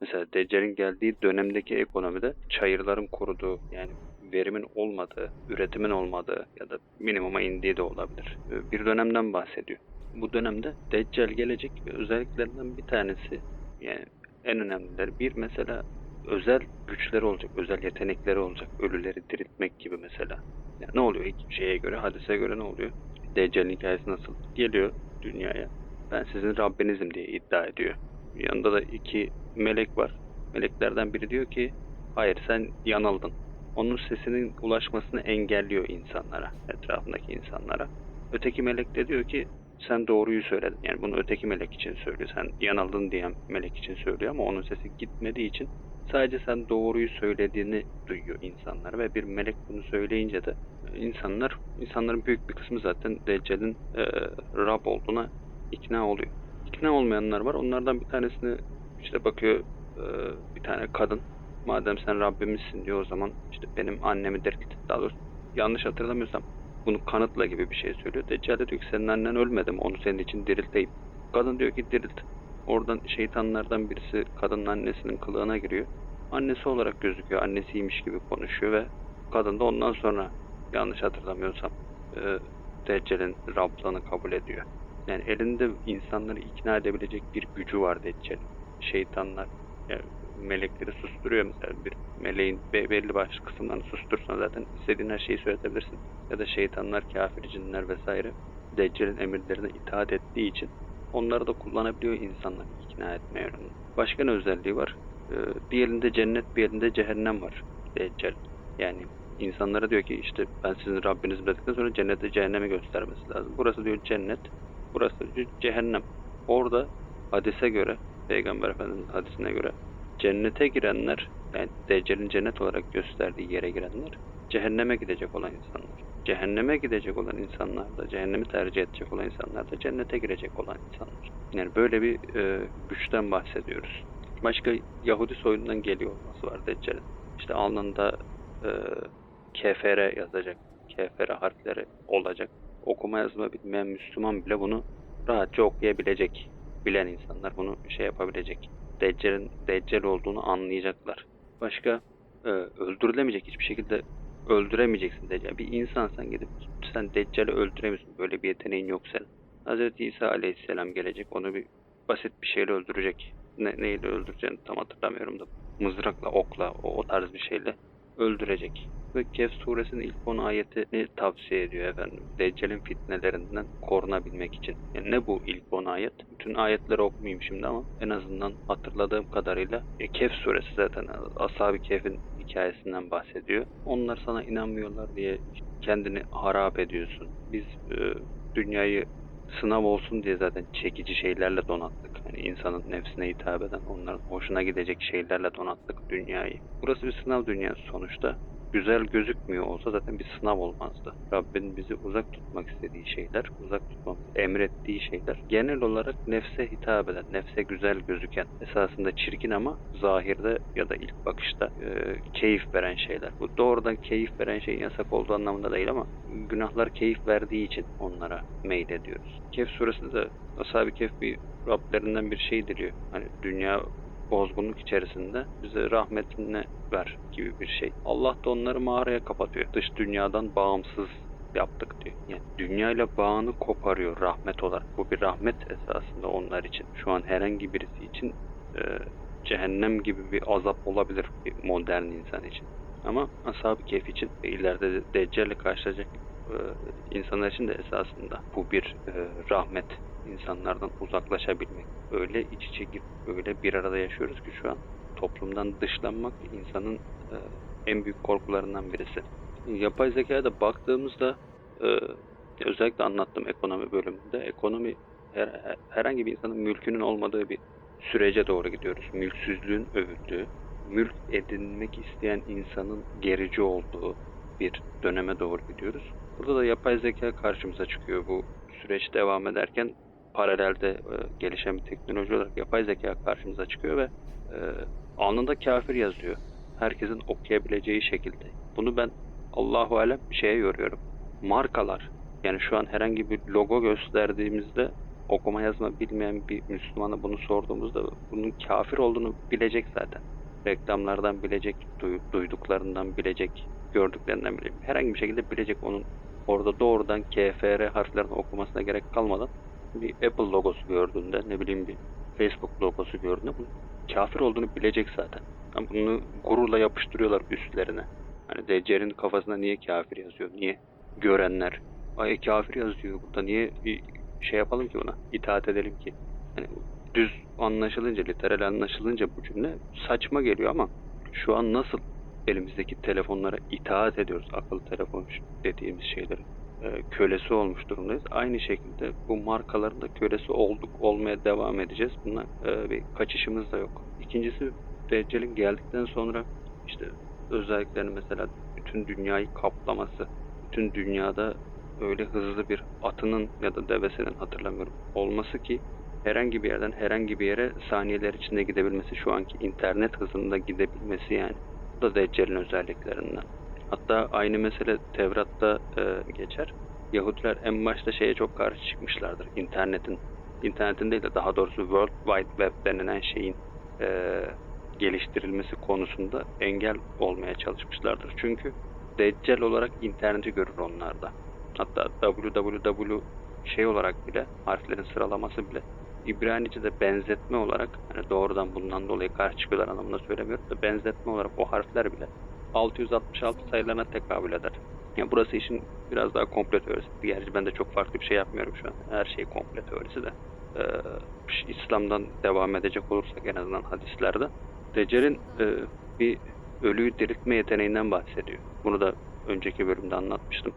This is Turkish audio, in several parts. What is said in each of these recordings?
Mesela Deccal'in geldiği dönemdeki ekonomide çayırların kuruduğu yani verimin olmadığı, üretimin olmadığı ya da minimuma indiği de olabilir. Ee, Bir dönemden bahsediyor. Bu dönemde Deccal gelecek ve özelliklerinden bir tanesi yani en önemlileri bir mesela özel güçleri olacak, özel yetenekleri olacak. Ölüleri diriltmek gibi mesela. Yani ne oluyor ilk şeye göre, hadise göre ne oluyor? Deccal'in hikayesi nasıl? Geliyor dünyaya. Ben sizin Rabbinizim diye iddia ediyor. Yanında da iki melek var. Meleklerden biri diyor ki hayır sen yanıldın. Onun sesinin ulaşmasını engelliyor insanlara, etrafındaki insanlara. Öteki melek de diyor ki sen doğruyu söyledin. Yani bunu öteki melek için söylüyor. Sen yanıldın diyen melek için söylüyor ama onun sesi gitmediği için sadece sen doğruyu söylediğini duyuyor insanlar ve bir melek bunu söyleyince de insanlar insanların büyük bir kısmı zaten Deccal'in e, Rab olduğuna ikna oluyor. İkna olmayanlar var. Onlardan bir tanesini işte bakıyor e, bir tane kadın madem sen Rabbimizsin diyor o zaman işte benim annemi dirilt. Daha doğrusu yanlış hatırlamıyorsam bunu kanıtla gibi bir şey söylüyor. Deccal de diyor ki senin annen ölmedi mi onu senin için dirilteyim. Kadın diyor ki dirilt. Oradan şeytanlardan birisi kadının annesinin kılığına giriyor. Annesi olarak gözüküyor. Annesiymiş gibi konuşuyor ve kadın da ondan sonra yanlış hatırlamıyorsam e, Deccal'in Rablığını kabul ediyor. Yani elinde insanları ikna edebilecek bir gücü var Deccal. Şeytanlar yani melekleri susturuyor mesela bir meleğin be- belli başlı kısımlarını sustursan zaten istediğin her şeyi söyletebilirsin. Ya da şeytanlar, kafir cinler vesaire Deccal'in emirlerine itaat ettiği için onları da kullanabiliyor insanları ikna etmeye yönünde. Başka ne özelliği var? Ee, bir elinde cennet, bir elinde cehennem var Deccal. Yani insanlara diyor ki işte ben sizin Rabbinizim dedikten sonra cennete cehennemi göstermesi lazım. Burası diyor cennet, burası diyor cehennem. Orada hadise göre, Peygamber Efendimiz'in hadisine göre cennete girenler, yani Deccal'in cennet olarak gösterdiği yere girenler, cehenneme gidecek olan insanlar. Cehenneme gidecek olan insanlar da, cehennemi tercih edecek olan insanlar da cennete girecek olan insanlar. Yani böyle bir e, güçten bahsediyoruz. Başka Yahudi soyundan geliyor olması var Deccal'in. İşte alnında e, kefere yazacak, kefere harfleri olacak. Okuma yazma bilmeyen Müslüman bile bunu rahatça okuyabilecek. Bilen insanlar bunu şey yapabilecek. Deccal'in Deccal olduğunu anlayacaklar. Başka e, öldürülemeyecek hiçbir şekilde öldüremeyeceksin Deccal. Bir insansan gidip sen Deccal'i öldüremiyorsun. Böyle bir yeteneğin yok senin. Hz. İsa Aleyhisselam gelecek. Onu bir basit bir şeyle öldürecek. Ne, neyle öldüreceğini tam hatırlamıyorum da. Mızrakla, okla, o, o tarz bir şeyle öldürecek. Ve Kehf suresinin ilk 10 ayetini tavsiye ediyor efendim. Deccal'in fitnelerinden korunabilmek için. Yani ne bu ilk 10 ayet? Bütün ayetleri okumayayım şimdi ama en azından hatırladığım kadarıyla e, Kehf suresi zaten Ashab-ı Kehf'in hikayesinden bahsediyor. Onlar sana inanmıyorlar diye kendini harap ediyorsun. Biz e, dünyayı sınav olsun diye zaten çekici şeylerle donattık. Hani insanın nefsine hitap eden, onların hoşuna gidecek şeylerle donattık dünyayı. Burası bir sınav dünyası sonuçta. Güzel gözükmüyor olsa zaten bir sınav olmazdı. Rabbin bizi uzak tutmak istediği şeyler, uzak tutmamızı emrettiği şeyler genel olarak nefse hitap eden, nefse güzel gözüken, esasında çirkin ama zahirde ya da ilk bakışta e, keyif veren şeyler. Bu doğrudan keyif veren şeyin yasak olduğu anlamında değil ama günahlar keyif verdiği için onlara meylediyoruz. Kehf suresinde de Ashab-ı Kehf bir Rablerinden bir şey diliyor. Hani dünya bozgunluk içerisinde bize rahmetine ver gibi bir şey. Allah da onları mağaraya kapatıyor. Dış dünyadan bağımsız yaptık diyor. Yani dünyayla bağını koparıyor rahmet olarak. Bu bir rahmet esasında onlar için. Şu an herhangi birisi için e, cehennem gibi bir azap olabilir bir modern insan için. Ama ashab-ı kehf için ve ileride de Deccal'le karşılaşacak e, insanlar için de esasında bu bir e, rahmet. İnsanlardan uzaklaşabilmek. Öyle iç içe girip öyle bir arada yaşıyoruz ki şu an toplumdan dışlanmak insanın e, en büyük korkularından birisi. Yapay zekaya da baktığımızda e, özellikle anlattığım ekonomi bölümünde ekonomi her, her- herhangi bir insanın mülkünün olmadığı bir sürece doğru gidiyoruz. Mülksüzlüğün övüldüğü, mülk edinmek isteyen insanın gerici olduğu bir döneme doğru gidiyoruz. Burada da yapay zeka karşımıza çıkıyor bu süreç devam ederken paralelde e, gelişen bir teknoloji olarak yapay zeka karşımıza çıkıyor ve e, alnında kafir yazıyor. Herkesin okuyabileceği şekilde. Bunu ben Allahu alem şeye yoruyorum. Markalar yani şu an herhangi bir logo gösterdiğimizde okuma yazma bilmeyen bir Müslümana bunu sorduğumuzda bunun kafir olduğunu bilecek zaten. Reklamlardan bilecek, duy- duyduklarından bilecek, gördüklerinden bilecek. Herhangi bir şekilde bilecek onun orada doğrudan KFR harflerini okumasına gerek kalmadan bir Apple logosu gördüğünde ne bileyim bir Facebook logosu gördüğünde bunun kafir olduğunu bilecek zaten. Ama bunu gururla yapıştırıyorlar üstlerine. Hani Deccar'in kafasına niye kafir yazıyor? Niye? Görenler. Ay kafir yazıyor burada. Niye bir şey yapalım ki buna? İtaat edelim ki. Hani düz anlaşılınca, literal anlaşılınca bu cümle saçma geliyor ama şu an nasıl elimizdeki telefonlara itaat ediyoruz akıllı telefon dediğimiz şeylerin e, kölesi olmuş durumdayız. Aynı şekilde bu markaların da kölesi olduk olmaya devam edeceğiz. Buna e, bir kaçışımız da yok. İkincisi Deccal'in geldikten sonra işte özelliklerini mesela bütün dünyayı kaplaması, bütün dünyada öyle hızlı bir atının ya da devesinin hatırlamıyorum olması ki herhangi bir yerden herhangi bir yere saniyeler içinde gidebilmesi şu anki internet hızında gidebilmesi yani. Bu da Deccal'in özelliklerinden. Hatta aynı mesele Tevrat'ta e, geçer. Yahudiler en başta şeye çok karşı çıkmışlardır. İnternetin, internetin değil de daha doğrusu World Wide Web denilen şeyin e, geliştirilmesi konusunda engel olmaya çalışmışlardır. Çünkü Deccal olarak interneti görür onlarda. Hatta www şey olarak bile harflerin sıralaması bile İbranice'de benzetme olarak hani doğrudan bundan dolayı karşı çıkıyorlar anlamında söylemiyorum da benzetme olarak o harfler bile 666 sayılarına tekabül eder. Yani burası işin biraz daha komple teorisi. Gerçi ben de çok farklı bir şey yapmıyorum şu an. Her şey komple teorisi de. Ee, İslam'dan devam edecek olursak en azından hadislerde. Deccal'in e, bir ölüyü diriltme yeteneğinden bahsediyor. Bunu da önceki bölümde anlatmıştım.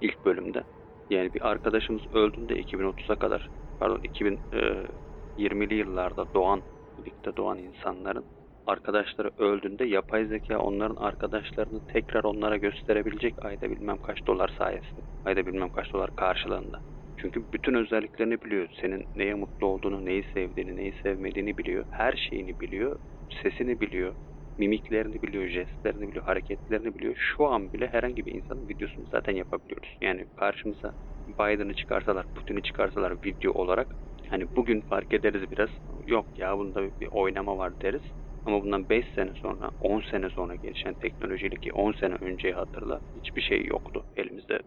İlk bölümde. Yani bir arkadaşımız öldüğünde 2030'a kadar pardon 2020'li yıllarda doğan birlikte doğan insanların arkadaşları öldüğünde yapay zeka onların arkadaşlarını tekrar onlara gösterebilecek ayda bilmem kaç dolar sayesinde. Ayda bilmem kaç dolar karşılığında. Çünkü bütün özelliklerini biliyor. Senin neye mutlu olduğunu, neyi sevdiğini, neyi sevmediğini biliyor. Her şeyini biliyor. Sesini biliyor. Mimiklerini biliyor, jestlerini biliyor, hareketlerini biliyor. Şu an bile herhangi bir insanın videosunu zaten yapabiliyoruz. Yani karşımıza Biden'ı çıkarsalar, Putin'i çıkarsalar video olarak hani bugün fark ederiz biraz. Yok ya bunda bir oynama var deriz. Ama bundan 5 sene sonra, 10 sene sonra gelişen teknolojiyle ki 10 sene önceyi hatırla hiçbir şey yoktu elimizde.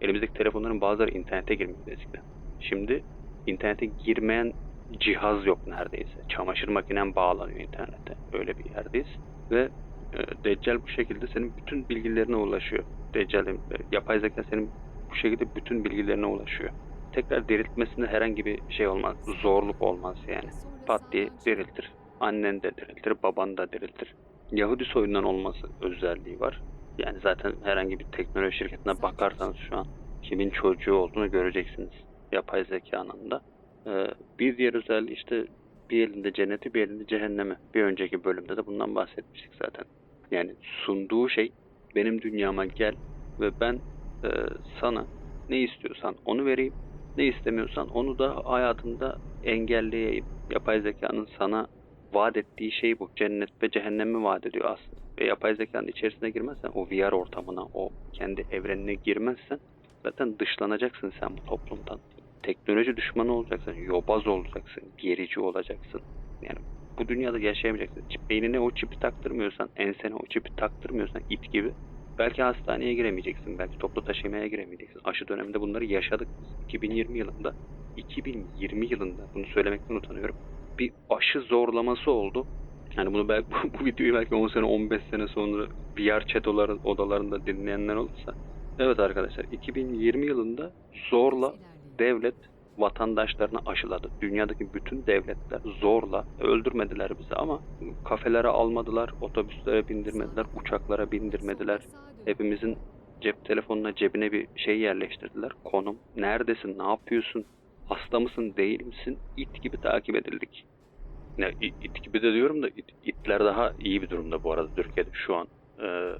Elimizdeki telefonların bazıları internete girmiyordu eskiden. Şimdi internete girmeyen cihaz yok neredeyse. Çamaşır makinen bağlanıyor internete. Öyle bir yerdeyiz. Ve e, Deccal bu şekilde senin bütün bilgilerine ulaşıyor. Deccal'in, e, yapay zeka senin bu şekilde bütün bilgilerine ulaşıyor. Tekrar diriltmesinde herhangi bir şey olmaz. Zorluk olmaz yani. Pat diye diriltir. Annen de diriltir, baban da diriltir. Yahudi soyundan olması özelliği var. Yani zaten herhangi bir teknoloji şirketine bakarsanız şu an kimin çocuğu olduğunu göreceksiniz. Yapay zekanın da. Ee, bir diğer özelliği işte bir elinde cenneti bir elinde cehennemi. Bir önceki bölümde de bundan bahsetmiştik zaten. Yani sunduğu şey benim dünyama gel ve ben e, sana ne istiyorsan onu vereyim. Ne istemiyorsan onu da hayatında engelleyeyim. Yapay zekanın sana vaat ettiği şey bu. Cennet ve cehennemi vaat ediyor aslında. Ve yapay zekanın içerisine girmezsen, o VR ortamına, o kendi evrenine girmezsen zaten dışlanacaksın sen bu toplumdan. Teknoloji düşmanı olacaksın, yobaz olacaksın, gerici olacaksın. Yani bu dünyada yaşayamayacaksın. Çip- Beynine o çipi taktırmıyorsan, ensene o çipi taktırmıyorsan it gibi belki hastaneye giremeyeceksin, belki toplu taşımaya giremeyeceksin. Aşı döneminde bunları yaşadık biz. 2020 yılında. 2020 yılında bunu söylemekten utanıyorum. Bir aşı zorlaması oldu. Yani bunu belki bu videoyu belki 10 sene 15 sene sonra VR chat odaları- odalarında dinleyenler olursa. Evet arkadaşlar 2020 yılında zorla devlet vatandaşlarını aşıladı. Dünyadaki bütün devletler zorla öldürmediler bizi ama kafelere almadılar, otobüslere bindirmediler, uçaklara bindirmediler. Hepimizin cep telefonuna cebine bir şey yerleştirdiler. Konum, neredesin, ne yapıyorsun, hasta mısın, değil misin? İt gibi takip edildik. Ne it, gibi de diyorum da it- itler daha iyi bir durumda bu arada Türkiye'de şu an. Ee,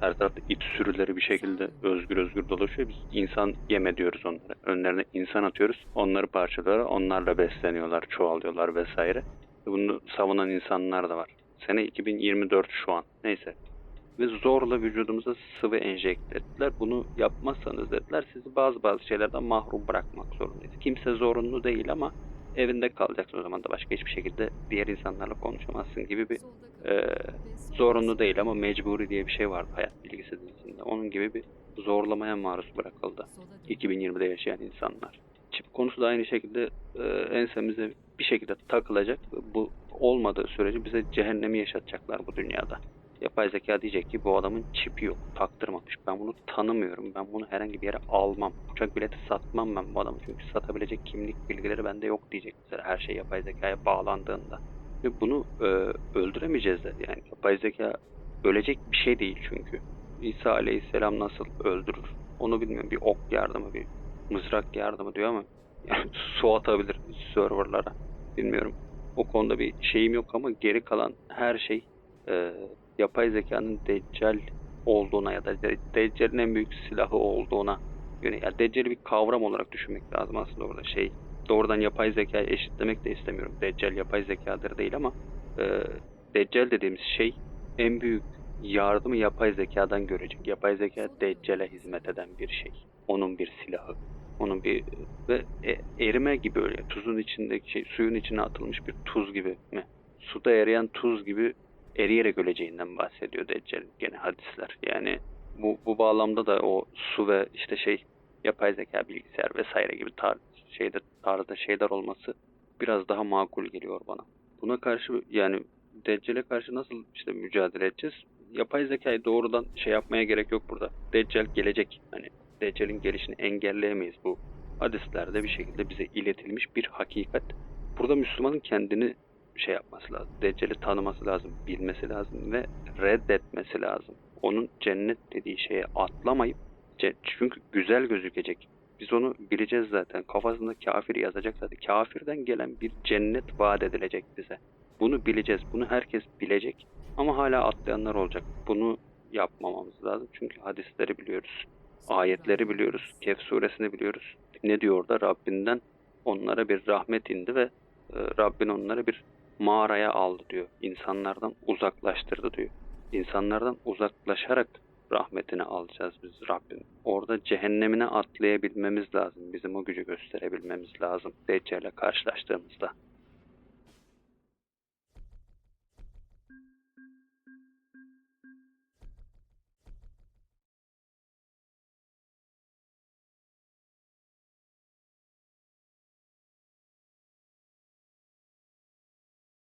her tarafta it sürüleri bir şekilde özgür özgür dolaşıyor. Biz insan yeme diyoruz onlara. Önlerine insan atıyoruz. Onları parçalıyorlar. Onlarla besleniyorlar, çoğalıyorlar vesaire. Bunu savunan insanlar da var. Sene 2024 şu an. Neyse. Ve zorla vücudumuza sıvı enjekte ettiler. Bunu yapmazsanız dediler sizi bazı bazı şeylerden mahrum bırakmak zorundayız. Kimse zorunlu değil ama evinde kalacaksın o zaman da başka hiçbir şekilde diğer insanlarla konuşamazsın gibi bir e, zorunlu değil ama mecburi diye bir şey vardı hayat bilgisi dizisinde. Onun gibi bir zorlamaya maruz bırakıldı 2020'de yaşayan insanlar. Çip konusu da aynı şekilde e, ensemize bir şekilde takılacak. Bu olmadığı sürece bize cehennemi yaşatacaklar bu dünyada. Yapay zeka diyecek ki bu adamın çipi yok, taktırmamış. Ben bunu tanımıyorum. Ben bunu herhangi bir yere almam. Uçak bileti satmam ben bu adamı. Çünkü satabilecek kimlik bilgileri bende yok diyecek mesela her şey yapay zekaya bağlandığında. Ve bunu e, öldüremeyeceğiz de. Yani yapay zeka ölecek bir şey değil çünkü. İsa Aleyhisselam nasıl öldürür? Onu bilmiyorum. Bir ok yardımı, bir mızrak yardımı diyor ama yani su atabilir serverlara. Bilmiyorum. O konuda bir şeyim yok ama geri kalan her şey e, yapay zekanın deccal olduğuna ya da de- deccalin en büyük silahı olduğuna yönelik. Yani deccali bir kavram olarak düşünmek lazım aslında orada şey. Doğrudan yapay zekayı eşitlemek de istemiyorum. Deccal yapay zekadır değil ama e, deccal dediğimiz şey en büyük yardımı yapay zekadan görecek. Yapay zeka deccale hizmet eden bir şey. Onun bir silahı. Onun bir ve e- erime gibi öyle. Tuzun içindeki şey, suyun içine atılmış bir tuz gibi mi? Suda eriyen tuz gibi eriyerek öleceğinden bahsediyor Deccal gene hadisler. Yani bu, bu bağlamda da o su ve işte şey yapay zeka bilgisayar vesaire gibi tar şeyde tarzda şeyler olması biraz daha makul geliyor bana. Buna karşı yani Deccal'e karşı nasıl işte mücadele edeceğiz? Yapay zekayı doğrudan şey yapmaya gerek yok burada. Deccal gelecek. Hani Deccal'in gelişini engelleyemeyiz bu hadislerde bir şekilde bize iletilmiş bir hakikat. Burada Müslümanın kendini şey yapması lazım. Deccal'i tanıması lazım, bilmesi lazım ve reddetmesi lazım. Onun cennet dediği şeye atlamayıp çünkü güzel gözükecek. Biz onu bileceğiz zaten. Kafasında kafir yazacak zaten. Kafirden gelen bir cennet vaat edilecek bize. Bunu bileceğiz. Bunu herkes bilecek. Ama hala atlayanlar olacak. Bunu yapmamamız lazım. Çünkü hadisleri biliyoruz. Ayetleri biliyoruz. Kehf suresini biliyoruz. Ne diyor orada? Rabbinden onlara bir rahmet indi ve e, Rabbin onları bir mağaraya aldı diyor. İnsanlardan uzaklaştırdı diyor. İnsanlardan uzaklaşarak rahmetini alacağız biz Rabbim. Orada cehennemine atlayabilmemiz lazım. Bizim o gücü gösterebilmemiz lazım. Deccal'le karşılaştığımızda.